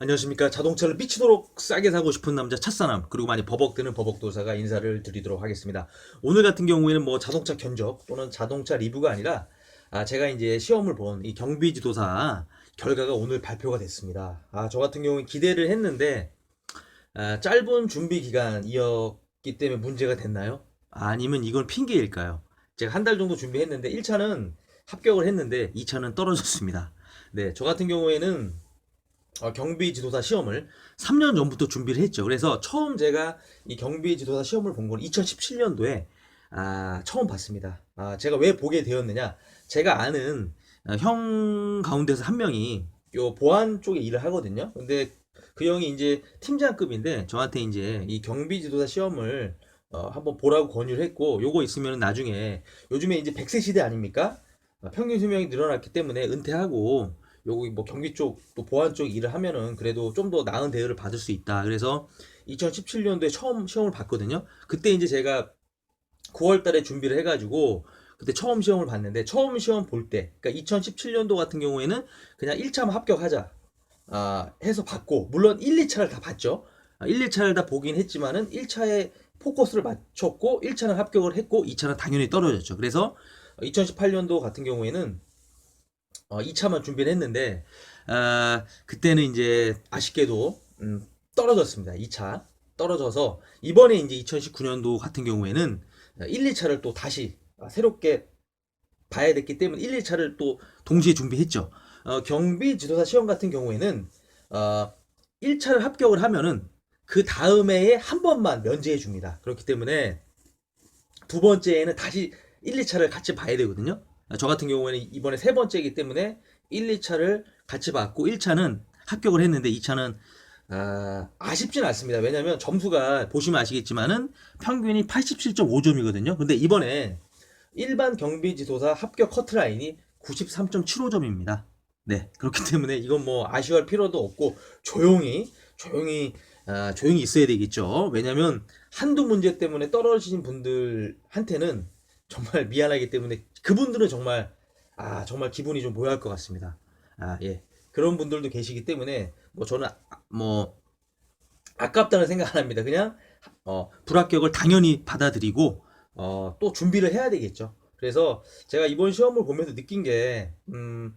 안녕하십니까. 자동차를 미치도록 싸게 사고 싶은 남자 찻사남, 그리고 많이 버벅대는 버벅도사가 인사를 드리도록 하겠습니다. 오늘 같은 경우에는 뭐 자동차 견적 또는 자동차 리뷰가 아니라, 아, 제가 이제 시험을 본 이 경비지도사 결과가 오늘 발표가 됐습니다. 아, 저 같은 경우는 기대를 했는데, 아, 짧은 준비 기간이었기 때문에 문제가 됐나요? 아니면 이건 핑계일까요? 제가 한 달 정도 준비했는데, 1차는 합격을 했는데, 2차는 떨어졌습니다. 네, 저 같은 경우에는 어, 경비 지도사 시험을 3년 전부터 준비를 했죠. 그래서 처음 제가 이 경비 지도사 시험을 본 건 2017년도에 아, 처음 봤습니다. 아, 제가 왜 보게 되었느냐? 제가 아는 어, 형 가운데서 한 명이 요 보안 쪽에 일을 하거든요. 근데 그 형이 이제 팀장급인데 저한테 이제 이 경비 지도사 시험을 어, 한번 보라고 권유를 했고 요거 있으면 나중에 요즘에 이제 100세 시대 아닙니까? 어, 평균 수명이 늘어났기 때문에 은퇴하고 요기 뭐 경기 쪽 또 보안 쪽 일을 하면은 그래도 좀 더 나은 대우를 받을 수 있다. 그래서 2017년도에 처음 시험을 봤거든요. 그때 이제 제가 9월 달에 준비를 해가지고 그때 처음 시험을 봤는데 처음 시험 볼 때, 그러니까 2017년도 같은 경우에는 그냥 1차만 합격하자. 아, 해서 봤고, 물론 1, 2차를 다 봤죠. 아, 1, 2차를 다 보긴 했지만은 1차에 포커스를 맞췄고, 1차는 합격을 했고, 2차는 당연히 떨어졌죠. 그래서 2018년도 같은 경우에는 어, 2차만 준비를 했는데 아, 그때는 이제 아쉽게도 음, 떨어졌습니다. 2차 떨어져서 이번에 이제 2019년도 같은 경우에는 1, 2차를 또 다시 아, 새롭게 봐야 됐기 때문에 1, 2차를 또 동시에 준비했죠. 어, 경비 지도사 시험 같은 경우에는 어, 1차를 합격을 하면은 그 다음 해에 한 번만 면제해 줍니다. 그렇기 때문에 두 번째에는 다시 1, 2차를 같이 봐야 되거든요. 아, 저 같은 경우에는 이번에 세 번째이기 때문에 1, 2차를 같이 봤고 1차는 합격을 했는데 2차는 아, 아쉽진 않습니다. 왜냐면 점수가 보시면 아시겠지만은 평균이 87.5점이거든요. 근데 이번에 일반 경비 지도사 합격 커트라인이 93.75점입니다. 네. 그렇기 때문에 이건 뭐 아쉬워할 필요도 없고 조용히 조용히 아, 조용히 있어야 되겠죠. 왜냐면 한두 문제 때문에 떨어지신 분들한테는 정말 미안하기 때문에 그분들은 정말 아 정말 기분이 좀 모여할 것 같습니다. 아 예 그런 분들도 계시기 때문에 뭐 저는 아, 뭐 아깝다는 생각 안 합니다. 그냥 어 불합격을 당연히 받아들이고 어 또 준비를 해야 되겠죠. 그래서 제가 이번 시험을 보면서 느낀 게 음,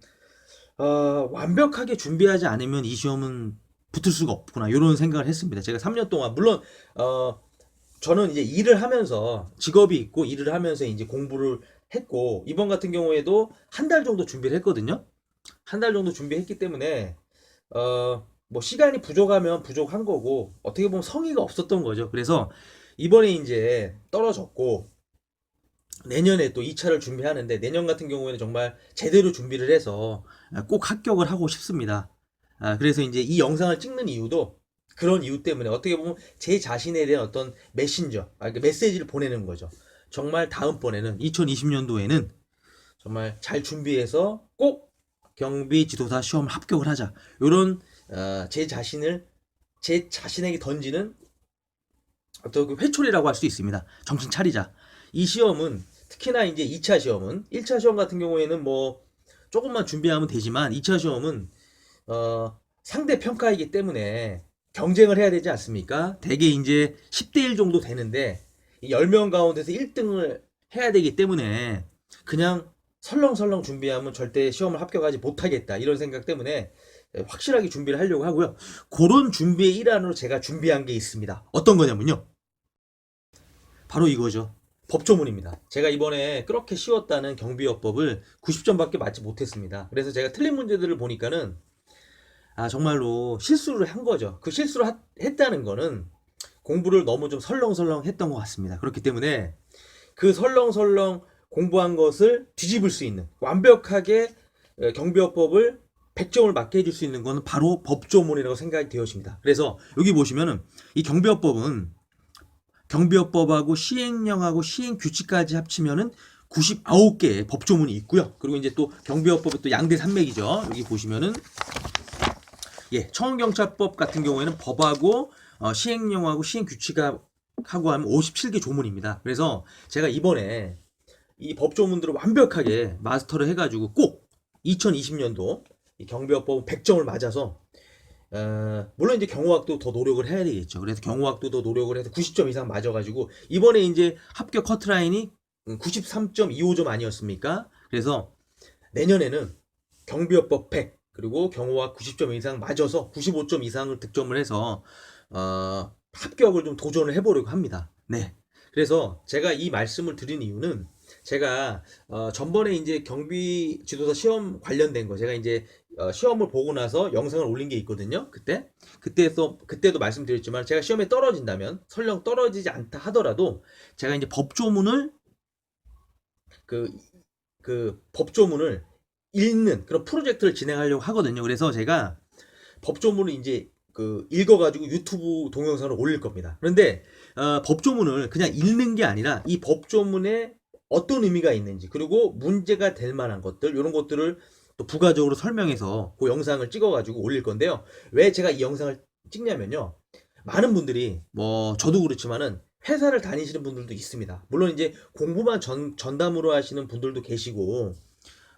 어, 완벽하게 준비하지 않으면 이 시험은 붙을 수가 없구나 이런 생각을 했습니다. 제가 3년 동안 물론 어 저는 이제 일을 하면서 직업이 있고 일을 하면서 이제 공부를 했고 이번 같은 경우에도 한 달 정도 준비를 했거든요. 한 달 정도 준비했기 때문에 어 뭐 시간이 부족하면 부족한 거고 어떻게 보면 성의가 없었던 거죠. 그래서 이번에 이제 떨어졌고 내년에 또 2차를 준비하는데 내년 같은 경우에는 정말 제대로 준비를 해서 꼭 합격을 하고 싶습니다. 아, 그래서 이제 이 영상을 찍는 이유도 그런 이유 때문에 어떻게 보면 제 자신에 대한 어떤 메신저, 아, 그러니까 메시지를 보내는 거죠. 정말 다음번에는 2020년도에는 정말 잘 준비해서 꼭 경비 지도사 시험 합격을 하자. 이런 어, 제 자신을 제 자신에게 던지는 어떤 그 회초리라고 할 수 있습니다. 정신 차리자. 이 시험은 특히나 이제 2차 시험은 1차 시험 같은 경우에는 뭐 조금만 준비하면 되지만 2차 시험은 어, 상대 평가이기 때문에 경쟁을 해야 되지 않습니까? 대개 이제 10대 1 정도 되는데 이 10명 가운데서 1등을 해야 되기 때문에 그냥 설렁설렁 준비하면 절대 시험을 합격하지 못하겠다 이런 생각 때문에 확실하게 준비를 하려고 하고요. 그런 준비의 일환으로 제가 준비한 게 있습니다. 어떤 거냐면요. 바로 이거죠. 법조문입니다. 제가 이번에 그렇게 쉬웠다는 경비업법을 90점밖에 맞지 못했습니다. 그래서 제가 틀린 문제들을 보니까는 아 정말로 실수를 한 거죠. 그 실수를 하- 했다는 거는 공부를 너무 좀 설렁설렁 했던 것 같습니다. 그렇기 때문에 그 설렁설렁 공부한 것을 뒤집을 수 있는 완벽하게 어, 경비업법을 100점을 맞게 해줄 수 있는 것은 바로 법조문이라고 생각이 되어집니다. 그래서 여기 보시면은 이 경비업법은 경비업법하고 시행령하고 시행규칙까지 합치면은 99개의 법조문이 있고요. 그리고 이제 또 경비업법의 또 양대 산맥이죠. 여기 보시면은 예, 청원경찰법 같은 경우에는 법하고 어, 시행령하고 시행규칙하고 하면 57개 조문입니다. 그래서 제가 이번에 이 법조문들을 완벽하게 마스터를 해가지고 꼭 2020년도 이 경비업법 100점을 맞아서 어, 물론 이제 경호학도 더 노력을 해야 되겠죠. 그래서 경호학도 더 노력을 해서 90점 이상 맞아가지고 이번에 이제 합격 커트라인이 93.25점 아니었습니까? 그래서 내년에는 경비업법 100 그리고 경호학 90점 이상 맞아서 95점 이상을 득점을 해서 어, 합격을 좀 도전을 해보려고 합니다. 네. 그래서 제가 이 말씀을 드린 이유는 제가 어, 전번에 이제 경비 지도사 시험 관련된 거 제가 이제 어, 시험을 보고 나서 영상을 올린 게 있거든요. 그때 그때도 그때도 말씀드렸지만 제가 시험에 떨어진다면 설령 떨어지지 않다 하더라도 제가 이제 법조문을 그, 그 법조문을 읽는 그런 프로젝트를 진행하려고 하거든요. 그래서 제가 법조문을 이제 그 읽어가지고 유튜브 동영상을 올릴 겁니다. 그런데 어, 법조문을 그냥 읽는 게 아니라 이 법조문에 어떤 의미가 있는지 그리고 문제가 될 만한 것들 이런 것들을 또 부가적으로 설명해서 그 영상을 찍어가지고 올릴 건데요. 왜 제가 이 영상을 찍냐면요. 많은 분들이 뭐 저도 그렇지만은 회사를 다니시는 분들도 있습니다. 물론 이제 공부만 전, 전담으로 하시는 분들도 계시고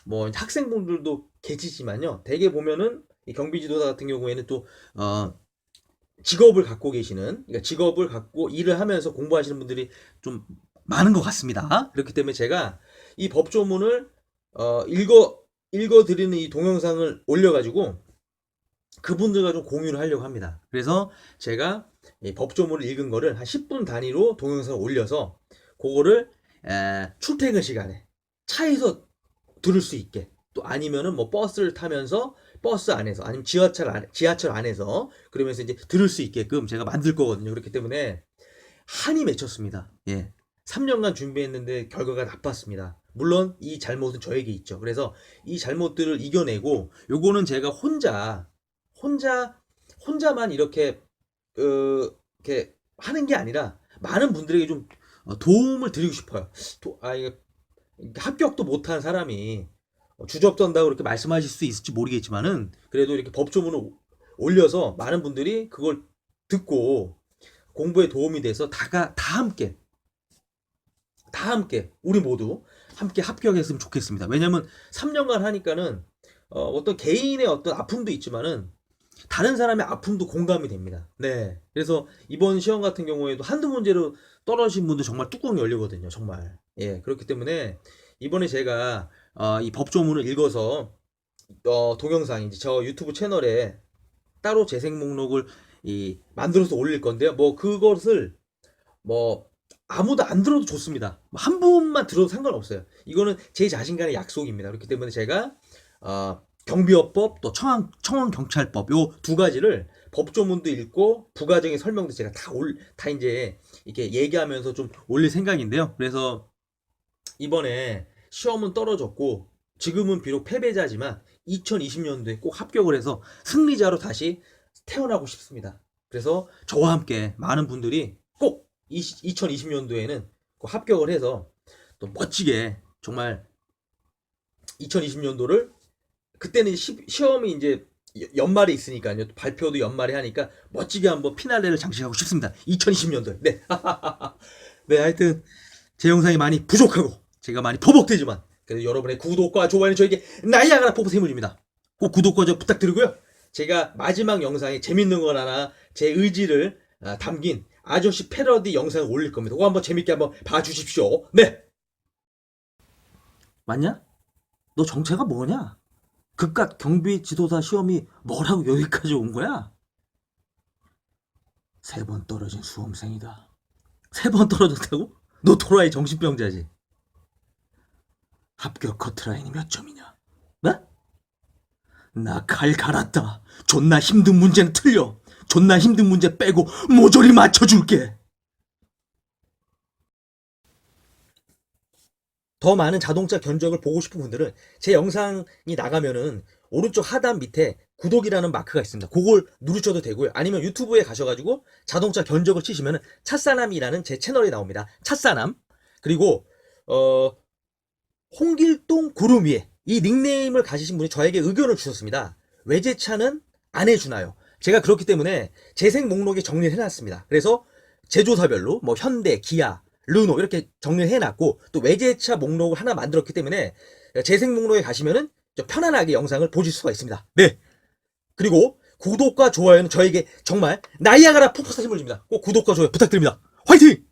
뭐 학생분들도 계시지만요. 대개 보면은 이 경비지도사 같은 경우에는 또 어, 직업을 갖고 계시는 그러니까 직업을 갖고 일을 하면서 공부하시는 분들이 좀 많은 것 같습니다. 그렇기 때문에 제가 이 법조문을 어, 읽어 읽어 드리는 이 동영상을 올려가지고 그분들과 좀 공유를 하려고 합니다. 그래서 제가 이 법조문을 읽은 거를 한 10분 단위로 동영상을 올려서 그거를 에, 출퇴근 시간에 차에서 들을 수 있게 또 아니면은 뭐 버스를 타면서 버스 안에서 아니면 지하철 안 지하철 안에서 그러면서 이제 들을 수 있게끔 제가 만들 거거든요. 그렇기 때문에 한이 맺혔습니다. 예. 3년간 준비했는데 결과가 나빴습니다. 물론 이 잘못은 저에게 있죠. 그래서 이 잘못들을 이겨내고 요거는 제가 혼자 혼자 혼자만 이렇게 어, 이렇게 하는 게 아니라 많은 분들에게 좀 어, 도움을 드리고 싶어요. 도, 아 이게 합격도 못한 사람이 어, 주접던다고 그렇게 말씀하실 수 있을지 모르겠지만은 그래도 이렇게 법조문을 올려서 많은 분들이 그걸 듣고 공부에 도움이 돼서 다가 다 함께 다 함께 우리 모두 함께 합격했으면 좋겠습니다. 왜냐면 3년간 하니까는 어, 어떤 개인의 어떤 아픔도 있지만은 다른 사람의 아픔도 공감이 됩니다. 네. 그래서 이번 시험 같은 경우에도 한두 문제로 떨어진 분들 정말 뚜껑이 열리거든요. 정말. 예. 그렇기 때문에 이번에 제가 어, 이 법조문을 읽어서 어, 동영상 이제 저 유튜브 채널에 따로 재생 목록을 이 만들어서 올릴 건데요. 뭐 그것을 뭐 아무도 안 들어도 좋습니다. 뭐한 분만 들어도 상관없어요. 이거는 제 자신간의 약속입니다. 그렇기 때문에 제가 어, 경비업법 또 청원 청원 경찰법 요 두 가지를 법조문도 읽고 부가적인 설명도 제가 다 올 다 이제 이렇게 얘기하면서 좀 올릴 생각인데요. 그래서 이번에 시험은 떨어졌고 지금은 비록 패배자지만 2020년도에 꼭 합격을 해서 승리자로 다시 태어나고 싶습니다. 그래서 저와 함께 많은 분들이 꼭 2020년도에는 꼭 합격을 해서 또 멋지게 정말 2020년도를 그때는 시, 시험이 이제 연말에 있으니까요. 또 발표도 연말에 하니까 멋지게 한번 피날레를 장식하고 싶습니다. 2020년도에. 네. 네, 하여튼 제 영상이 많이 부족하고 제가 많이 버벅대지만 그래도 여러분의 구독과 좋아요는 저에게 나이아가라 폭포 샘물입니다. 꼭 구독과 좀 부탁드리고요. 제가 마지막 영상에 재밌는 걸 하나 제 의지를 아, 담긴 아저씨 패러디 영상을 올릴 겁니다. 그거 한번 재밌게 한번 봐주십시오. 네. 맞냐? 너 정체가 뭐냐? 그깟 경비 지도사 시험이 뭐라고 여기까지 온 거야? 세 번 떨어진 수험생이다. 세 번 떨어졌다고? 너 도라이 정신병자지. 합격 커트라인이 몇 점이냐? 네? 나 칼 갈았다. 존나 힘든 문제는 틀려. 존나 힘든 문제 빼고 모조리 맞춰줄게. 더 많은 자동차 견적을 보고 싶은 분들은 제 영상이 나가면은 오른쪽 하단 밑에 구독이라는 마크가 있습니다. 그걸 누르셔도 되고요. 아니면 유튜브에 가셔가지고 자동차 견적을 치시면 은 찻사남이라는 제 채널이 나옵니다. 찻사남. 그리고 어 홍길동 구름 위에 이 닉네임을 가지신 분이 저에게 의견을 주셨습니다. 외제차는 안 해주나요? 제가 그렇기 때문에 재생 목록에 정리를 해놨습니다. 그래서 제조사별로 뭐 현대, 기아, 르노 이렇게 정리를 해놨고 또 외제차 목록을 하나 만들었기 때문에 재생 목록에 가시면은 좀 편안하게 영상을 보실 수가 있습니다. 네. 그리고 구독과 좋아요는 저에게 정말 나이아가라 푸푸사 힘을 줍니다. 꼭 구독과 좋아요 부탁드립니다. 화이팅!